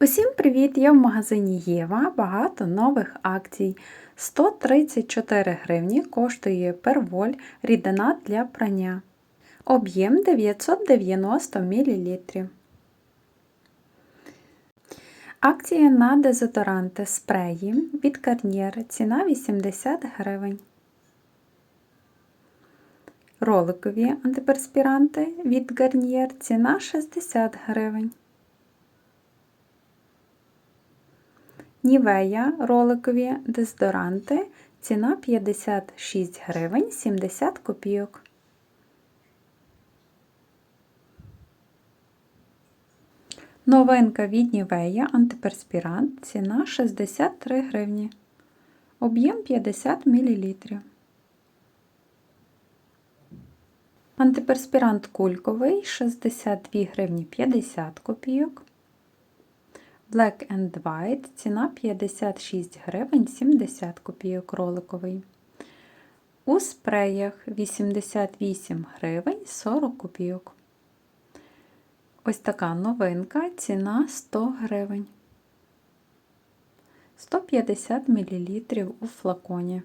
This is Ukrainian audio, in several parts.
Усім привіт! Я в магазині Єва. Багато нових акцій. 134 гривні коштує перволь рідина для прання. Об'єм 990 мл. Акція на дезодоранти спреї від Garnier. Ціна 80 гривень. Роликові антиперспіранти від Garnier. Ціна 60 гривень. Нівея роликові дезодоранти. Ціна 56 гривень 70 копійок. Новинка від Нівея антиперспірант. Ціна 63 гривні. Об'єм 50 мл. Антиперспірант кульковий 62 гривні 50 копійок. Black and White ціна 56 гривень 70 копійок роликовий. У спреях 88 гривень 40 копійок. Ось така новинка, ціна 100 гривень. 150 мл у флаконі.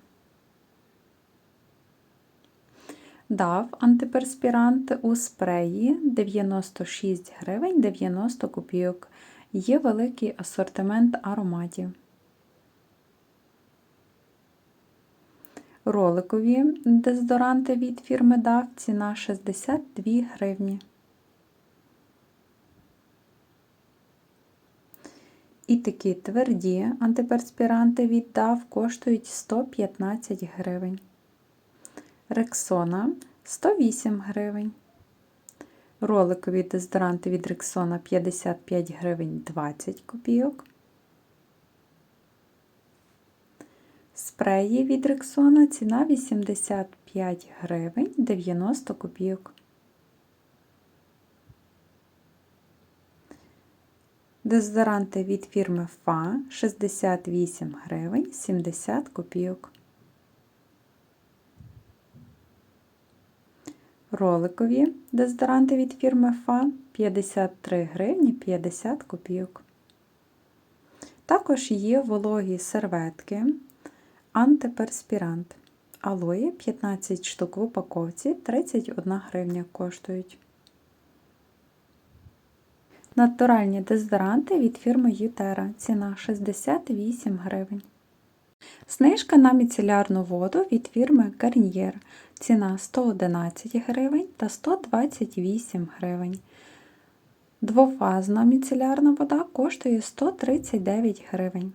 Дав антиперспірант у спреї 96 гривень 90 копійок. Є великий асортимент ароматів. Роликові дезодоранти від фірми DAV ціна 62 гривні. І такі тверді антиперспіранти від DAV коштують 115 гривень. Рексона 108 гривень. Роликові дезодоранти від Рексона 55 гривень 20 копійок. Спреї від Рексона ціна 85 гривень 90 копійок. Дезодоранти від фірми Фа 68 гривень 70 копійок. Роликові дезодоранти від фірми Фа 53 гривні 50 копійок. Також є вологі серветки, антиперспірант. Алої 15 штук в упаковці 31 гривня коштують. Натуральні дезодоранти від фірми Ютера. Ціна 68 гривень. Знижка на міцелярну воду від фірми Garnier. Ціна 111 гривень та 128 гривень. Двофазна міцелярна вода коштує 139 гривень.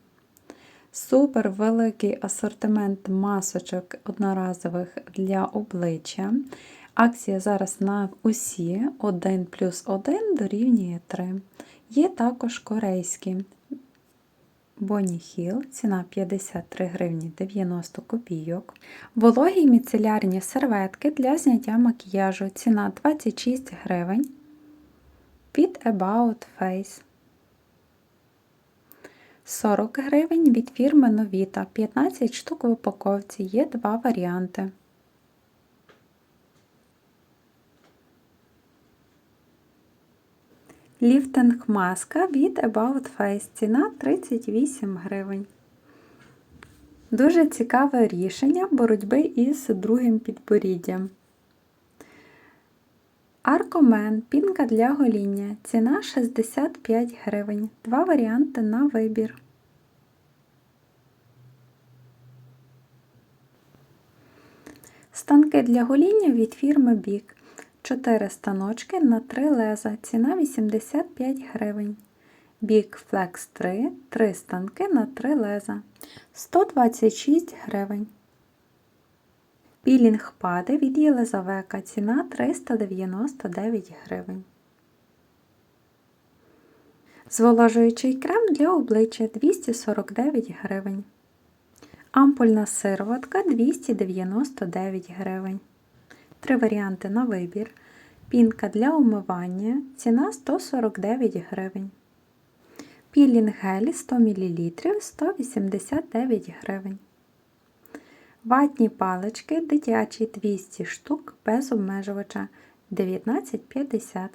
Супер великий асортимент масочок одноразових для обличчя. Акція зараз на усі 1 плюс 1 дорівнює 3. Є також корейські Bonnie Hill, ціна 53 гривні 90 копійок. Вологі міцелярні серветки для зняття макіяжу. Ціна 26 гривень. Від About Face. 40 гривень від фірми Novita. 15 штук в упаковці. Є два варіанти. Ліфтинг маска від About Face. Ціна 38 гривень. Дуже цікаве рішення боротьби із другим підборіддям. Аркомен пінка для гоління. Ціна 65 гривень. Два варіанти на вибір. Станки для гоління від фірми Бік. 4 станочки на 3 леза. Ціна 85 гривень. Big Flex 3, 3 станки на 3 леза. 126 гривень. Пілінг пади від Єлизавека. Ціна 399 гривень. Зволожуючий крем для обличчя 249 гривень. Ампульна сироватка 299 гривень. Три варіанти на вибір. Пінка для умивання. Ціна 149 гривень. Пілінг гелі 100 мл 189 гривень. Ватні палички дитячі 200 штук без обмежувача 19,50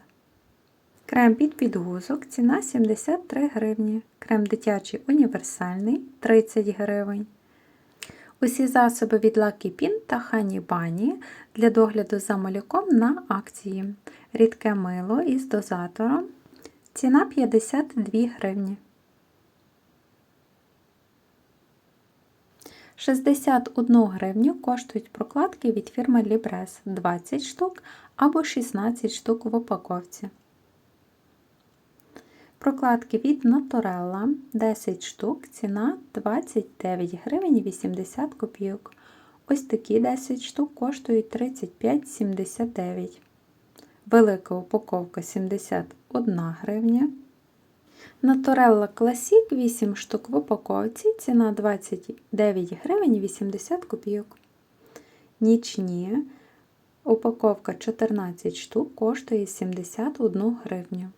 Крем під підгузок, ціна 73 гривні. Крем дитячий універсальний 30 гривень. Усі засоби від Lucky Pin та Honey Bunny для догляду за малюком на акції. Рідке мило із дозатором. Ціна 52 гривні. 61 гривню коштують прокладки від фірми Libres 20 штук або 16 штук в упаковці. Прокладки від Naturella 10 штук, ціна 29 гривень 80 копійок. Ось такі 10 штук коштують 35,79. Велика упаковка 71 гривня. Naturella Classic 8 штук в упаковці, ціна 29 гривень 80 копійок. Нічні упаковка 14 штук коштує 71 гривню.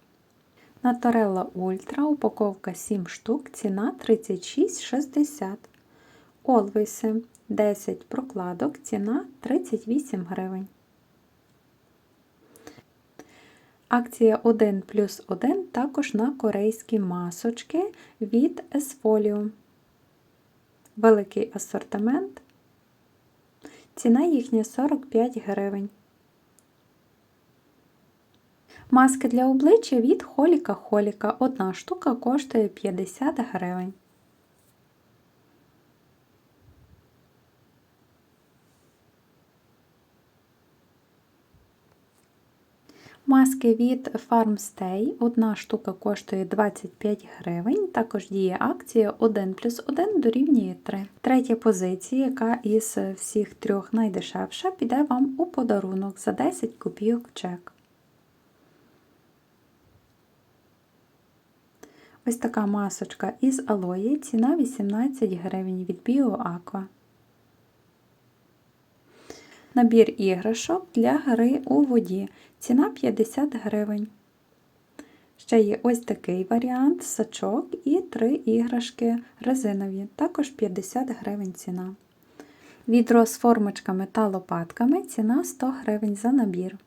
Наторелла Ультра, упаковка 7 штук, ціна 36,60. Олвиси 10 прокладок, ціна 38 гривень. Акція 1 плюс 1 також на корейські масочки від Esfolio. Великий асортимент. Ціна їхня 45 гривень. Маски для обличчя від Холіка Холіка. Одна штука коштує 50 гривень. Маски від Farmstay. Одна штука коштує 25 гривень. Також діє акція 1 плюс 1 дорівнює 3. Третя позиція, яка із всіх трьох найдешевша, піде вам у подарунок за 10 копійок чек. Ось така масочка із алої, ціна 18 гривень від BioAqua. Набір іграшок для гри у воді. Ціна 50 гривень. Ще є ось такий варіант сачок і три іграшки резинові, також 50 гривень ціна. Відро з формочками та лопатками ціна 100 гривень за набір.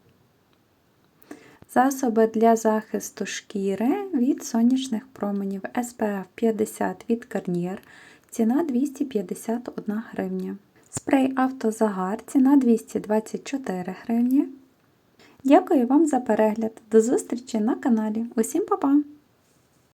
Засоби для захисту шкіри від сонячних променів SPF 50 від Garnier, ціна 251 гривня. Спрей автозагар ціна 224 гривні. Дякую вам за перегляд. До зустрічі на каналі. Усім па-па!